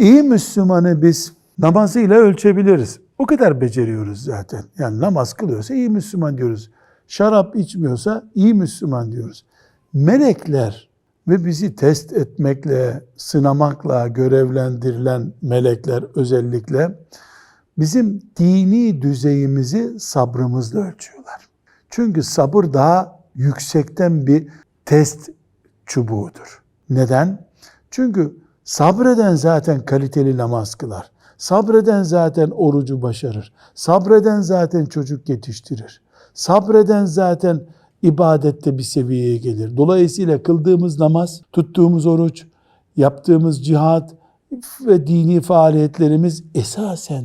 İyi Müslümanı biz namazıyla ölçebiliriz. O kadar beceriyoruz zaten. Yani namaz kılıyorsa iyi Müslüman diyoruz. Şarap içmiyorsa iyi Müslüman diyoruz. Melekler ve bizi test etmekle, sınamakla görevlendirilen melekler özellikle bizim dini düzeyimizi sabrımızla ölçüyorlar. Çünkü sabır daha yüksekten bir test çubuğudur. Neden? Çünkü sabreden zaten kaliteli namaz kılar. Sabreden zaten orucu başarır. Sabreden zaten çocuk yetiştirir. Sabreden zaten ibadette bir seviyeye gelir. Dolayısıyla kıldığımız namaz, tuttuğumuz oruç, yaptığımız cihat ve dini faaliyetlerimiz esasen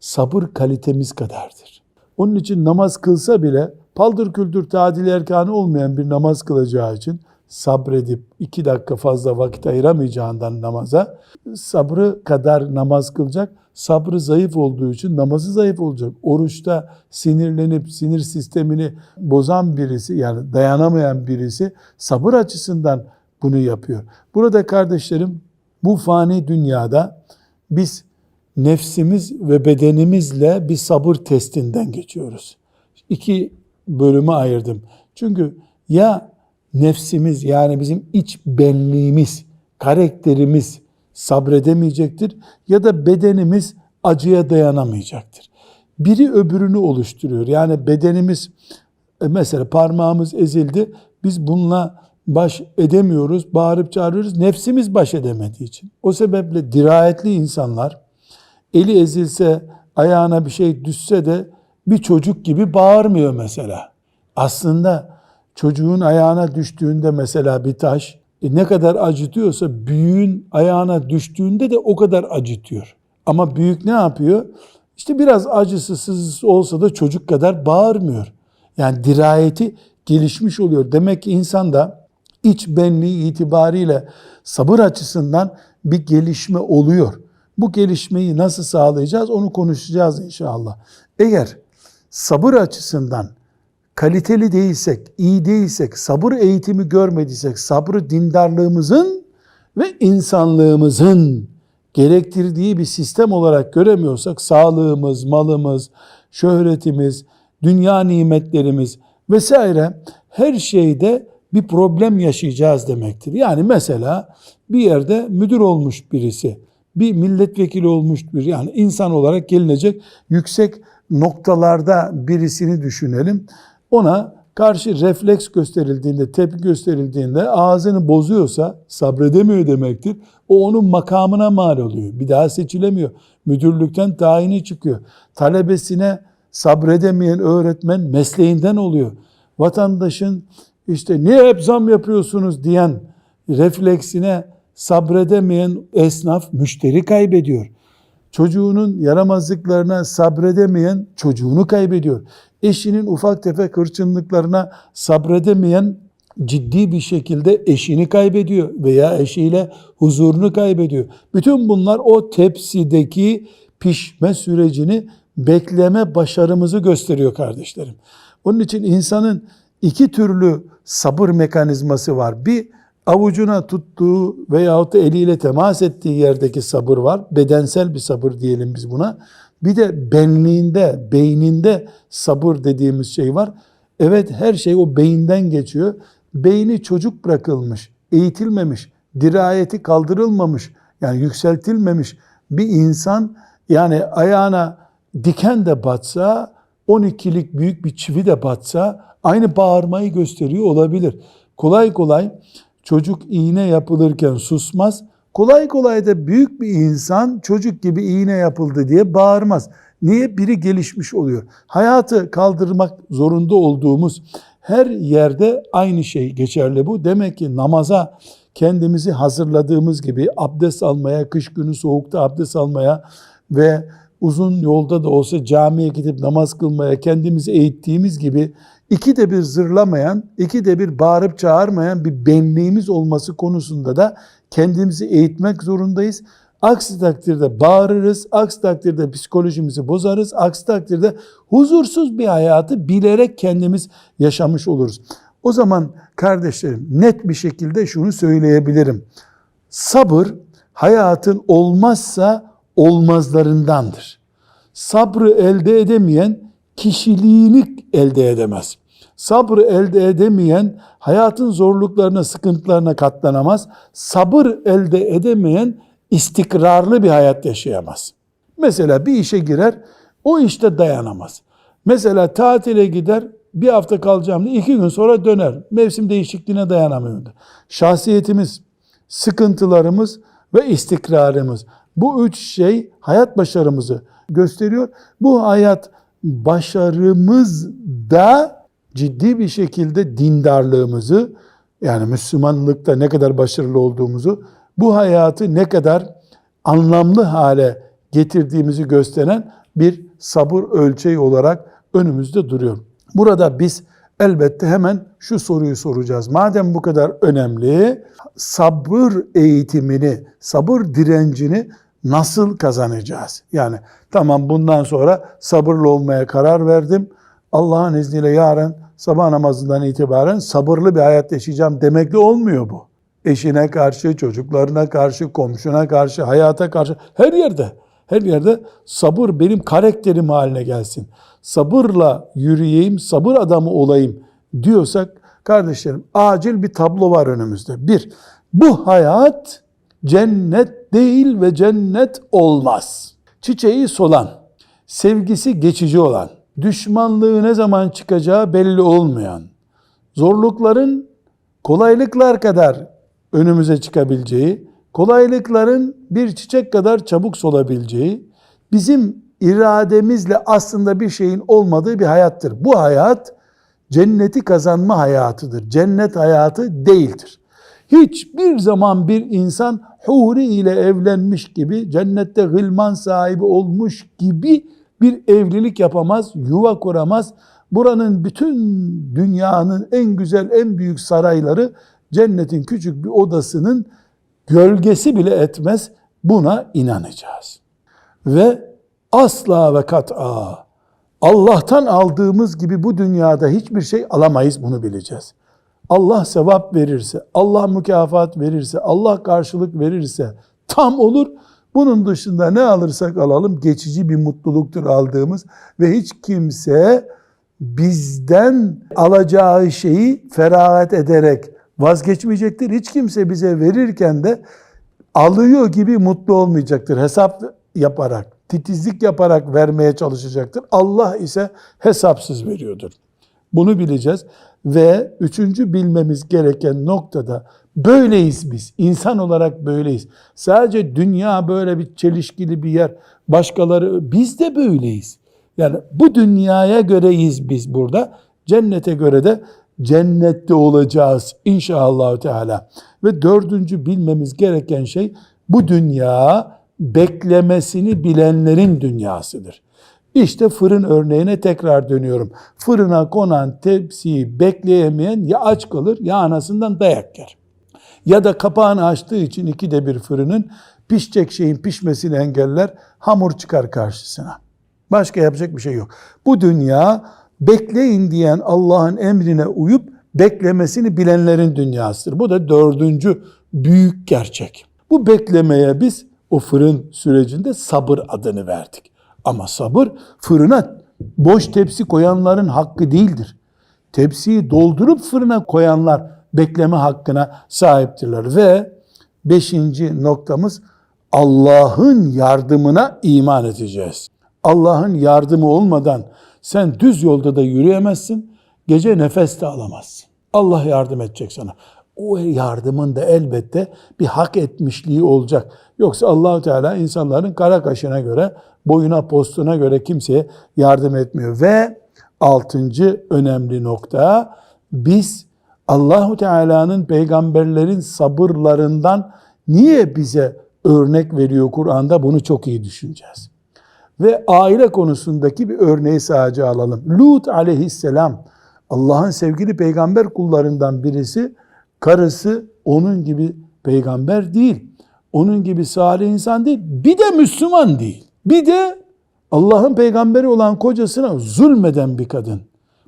sabır kalitemiz kadardır. Onun için namaz kılsa bile paldır küldür tadil erkanı olmayan bir namaz kılacağı için sabredip iki dakika fazla vakit ayıramayacağından namaza sabrı kadar namaz kılacak. Sabrı zayıf olduğu için namazı zayıf olacak. Oruçta sinirlenip sinir sistemini bozan birisi yani dayanamayan birisi sabır açısından bunu yapıyor. Burada kardeşlerim bu fani dünyada biz nefsimiz ve bedenimizle bir sabır testinden geçiyoruz. İki bölüme ayırdım. Çünkü ya nefsimiz yani bizim iç benliğimiz, karakterimiz sabredemeyecektir ya da bedenimiz acıya dayanamayacaktır. Biri öbürünü oluşturuyor. Yani bedenimiz e, mesela parmağımız ezildi. Biz bununla baş edemiyoruz, bağırıp çağırıyoruz. Nefsimiz baş edemediği için. O sebeple dirayetli insanlar eli ezilse, ayağına bir şey düşse de bir çocuk gibi bağırmıyor mesela. Aslında çocuğun ayağına düştüğünde mesela bir taş e ne kadar acıtıyorsa büyüğün ayağına düştüğünde de o kadar acıtıyor. Ama büyük ne yapıyor? İşte biraz acısı sızısı olsa da çocuk kadar bağırmıyor. Yani dirayeti gelişmiş oluyor. Demek ki insanda iç benliği itibariyle sabır açısından bir gelişme oluyor. Bu gelişmeyi nasıl sağlayacağız onu konuşacağız inşallah. Eğer sabır açısından kaliteli değilsek, iyi değilsek, sabır eğitimi görmediysek, sabrı dindarlığımızın ve insanlığımızın gerektirdiği bir sistem olarak göremiyorsak, sağlığımız, malımız, şöhretimiz, dünya nimetlerimiz vesaire her şeyde bir problem yaşayacağız demektir. Yani mesela bir yerde müdür olmuş birisi, bir milletvekili olmuş bir yani insan olarak gelinecek yüksek noktalarda birisini düşünelim. Ona karşı refleks gösterildiğinde, tepki gösterildiğinde ağzını bozuyorsa sabredemiyor demektir. O onun makamına mal oluyor. Bir daha seçilemiyor. Müdürlükten tayini çıkıyor. Talebesine sabredemeyen öğretmen mesleğinden oluyor. Vatandaşın işte niye hep zam yapıyorsunuz diyen refleksine sabredemeyen esnaf müşteri kaybediyor. Çocuğunun yaramazlıklarına sabredemeyen çocuğunu kaybediyor. Eşinin ufak tefek hırçınlıklarına sabredemeyen ciddi bir şekilde eşini kaybediyor veya eşiyle huzurunu kaybediyor. Bütün bunlar o tepsideki pişme sürecini bekleme başarımızı gösteriyor kardeşlerim. Onun için insanın iki türlü sabır mekanizması var. Bir avucuna tuttuğu veyahut da eliyle temas ettiği yerdeki sabır var. Bedensel bir sabır diyelim biz buna. Bir de benliğinde, beyninde sabır dediğimiz şey var. Evet her şey o beyinden geçiyor. Beyni çocuk bırakılmış, eğitilmemiş, dirayeti kaldırılmamış, yani yükseltilmemiş bir insan yani ayağına diken de batsa, 12'lik büyük bir çivi de batsa aynı bağırmayı gösteriyor olabilir. Kolay kolay çocuk iğne yapılırken susmaz. Kolay kolay da büyük bir insan çocuk gibi iğne yapıldı diye bağırmaz. Niye? Biri gelişmiş oluyor. Hayatı kaldırmak zorunda olduğumuz her yerde aynı şey geçerli bu. Demek ki namaza kendimizi hazırladığımız gibi abdest almaya, kış günü soğukta abdest almaya ve uzun yolda da olsa camiye gidip namaz kılmaya kendimizi eğittiğimiz gibi iki de bir zırlamayan, iki de bir bağırıp çağırmayan bir benliğimiz olması konusunda da kendimizi eğitmek zorundayız. Aksi takdirde bağırırız, aksi takdirde psikolojimizi bozarız, aksi takdirde huzursuz bir hayatı bilerek kendimiz yaşamış oluruz. O zaman kardeşlerim net bir şekilde şunu söyleyebilirim. Sabır hayatın olmazsa olmazlarındandır. Sabrı elde edemeyen kişiliğini elde edemez. Sabrı elde edemeyen hayatın zorluklarına, sıkıntılarına katlanamaz. Sabır elde edemeyen istikrarlı bir hayat yaşayamaz. Mesela bir işe girer, o işte dayanamaz. Mesela tatile gider, bir hafta kalacağım diye iki gün sonra döner. Mevsim değişikliğine dayanamıyordu. Şahsiyetimiz, sıkıntılarımız ve istikrarımız. Bu üç şey hayat başarımızı gösteriyor. Bu hayat başarımız da ciddi bir şekilde dindarlığımızı yani Müslümanlıkta ne kadar başarılı olduğumuzu bu hayatı ne kadar anlamlı hale getirdiğimizi gösteren bir sabır ölçeği olarak önümüzde duruyor. Burada biz elbette hemen şu soruyu soracağız. Madem bu kadar önemli, sabır eğitimini, sabır direncini nasıl kazanacağız? Yani tamam bundan sonra sabırlı olmaya karar verdim. Allah'ın izniyle yarın sabah namazından itibaren sabırlı bir hayat yaşayacağım demekle olmuyor bu. Eşine karşı, çocuklarına karşı, komşuna karşı, hayata karşı her yerde her yerde sabır benim karakterim haline gelsin. Sabırla yürüyeyim, sabır adamı olayım diyorsak kardeşlerim acil bir tablo var önümüzde. Bir, bu hayat cennet değil ve cennet olmaz. Çiçeği solan, sevgisi geçici olan, düşmanlığı ne zaman çıkacağı belli olmayan, zorlukların kolaylıklar kadar önümüze çıkabileceği, kolaylıkların bir çiçek kadar çabuk solabileceği, bizim irademizle aslında bir şeyin olmadığı bir hayattır. Bu hayat cenneti kazanma hayatıdır. Cennet hayatı değildir. Hiçbir zaman bir insan huri ile evlenmiş gibi, cennette gılman sahibi olmuş gibi bir evlilik yapamaz, yuva kuramaz. Buranın bütün dünyanın en güzel, en büyük sarayları cennetin küçük bir odasının gölgesi bile etmez. Buna inanacağız. Ve asla ve kat'a Allah'tan aldığımız gibi bu dünyada hiçbir şey alamayız bunu bileceğiz. Allah sevap verirse, Allah mükafat verirse, Allah karşılık verirse tam olur. Bunun dışında ne alırsak alalım geçici bir mutluluktur aldığımız ve hiç kimse bizden alacağı şeyi feragat ederek vazgeçmeyecektir. Hiç kimse bize verirken de alıyor gibi mutlu olmayacaktır. Hesap yaparak, titizlik yaparak vermeye çalışacaktır. Allah ise hesapsız veriyordur. Bunu bileceğiz ve üçüncü bilmemiz gereken noktada böyleyiz biz. İnsan olarak böyleyiz. Sadece dünya böyle bir çelişkili bir yer. Başkaları biz de böyleyiz. Yani bu dünyaya göreyiz biz burada. Cennete göre de cennette olacağız inşallah Teala. Ve dördüncü bilmemiz gereken şey bu dünya beklemesini bilenlerin dünyasıdır. İşte fırın örneğine tekrar dönüyorum. Fırına konan tepsiyi bekleyemeyen ya aç kalır ya anasından dayak yer. Ya da kapağını açtığı için ikide bir fırının pişecek şeyin pişmesini engeller, hamur çıkar karşısına. Başka yapacak bir şey yok. Bu dünya bekleyin diyen Allah'ın emrine uyup beklemesini bilenlerin dünyasıdır. Bu da dördüncü büyük gerçek. Bu beklemeye biz o fırın sürecinde sabır adını verdik. Ama sabır fırına boş tepsi koyanların hakkı değildir. Tepsiyi doldurup fırına koyanlar bekleme hakkına sahiptirler. Ve beşinci noktamız Allah'ın yardımına iman edeceğiz. Allah'ın yardımı olmadan sen düz yolda da yürüyemezsin, gece nefes de alamazsın. Allah yardım edecek sana. O yardımın da elbette bir hak etmişliği olacak. Yoksa Allahu Teala insanların kara kaşına göre, boyuna postuna göre kimseye yardım etmiyor. Ve altıncı önemli nokta biz Allahu Teala'nın peygamberlerin sabırlarından niye bize örnek veriyor Kur'an'da bunu çok iyi düşüneceğiz. Ve aile konusundaki bir örneği sadece alalım. Lut aleyhisselam Allah'ın sevgili peygamber kullarından birisi, karısı onun gibi peygamber değil. Onun gibi salih insan değil. Bir de Müslüman değil. Bir de Allah'ın peygamberi olan kocasına zulmeden bir kadın.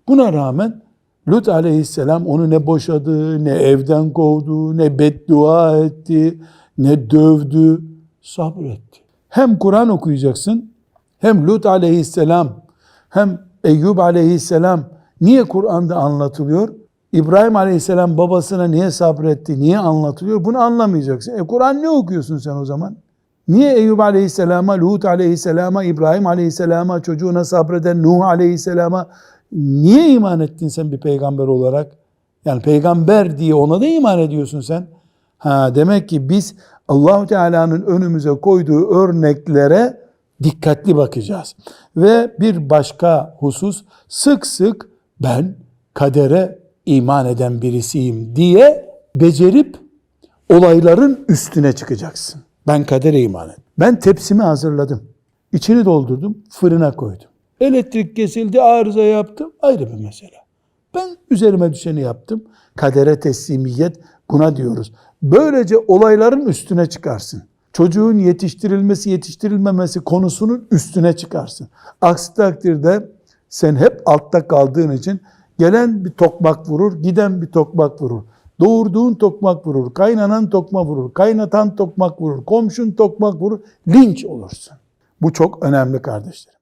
Buna rağmen Lut aleyhisselam onu ne boşadı, ne evden kovdu, ne beddua etti, ne dövdü. Sabretti. Hem Kur'an okuyacaksın, hem Lut aleyhisselam, hem Eyyub aleyhisselam niye Kur'an'da anlatılıyor? İbrahim aleyhisselam babasına niye sabretti, niye anlatılıyor? Bunu anlamayacaksın. E Kur'an ne okuyorsun sen o zaman? Niye Eyyub aleyhisselama, Lut aleyhisselama, İbrahim aleyhisselama, çocuğuna sabreden Nuh aleyhisselama niye iman ettin sen bir peygamber olarak? Yani peygamber diye ona da iman ediyorsun sen. Ha demek ki biz Allahu Teala'nın önümüze koyduğu örneklere dikkatli bakacağız. Ve bir başka husus sık sık ben kadere iman eden birisiyim diye becerip olayların üstüne çıkacaksın. Ben kadere iman et. Ben tepsimi hazırladım. İçini doldurdum, fırına koydum. Elektrik kesildi, arıza yaptım. Ayrı bir mesele. Ben üzerime düşeni yaptım. Kadere teslimiyet buna diyoruz. Böylece olayların üstüne çıkarsın. Çocuğun yetiştirilmesi, yetiştirilmemesi konusunun üstüne çıkarsın. Aksi takdirde sen hep altta kaldığın için gelen bir tokmak vurur, giden bir tokmak vurur. Doğurduğun tokmak vurur, kaynanan tokmak vurur, kaynatan tokmak vurur, komşun tokmak vurur, linç olursun. Bu çok önemli kardeşlerim.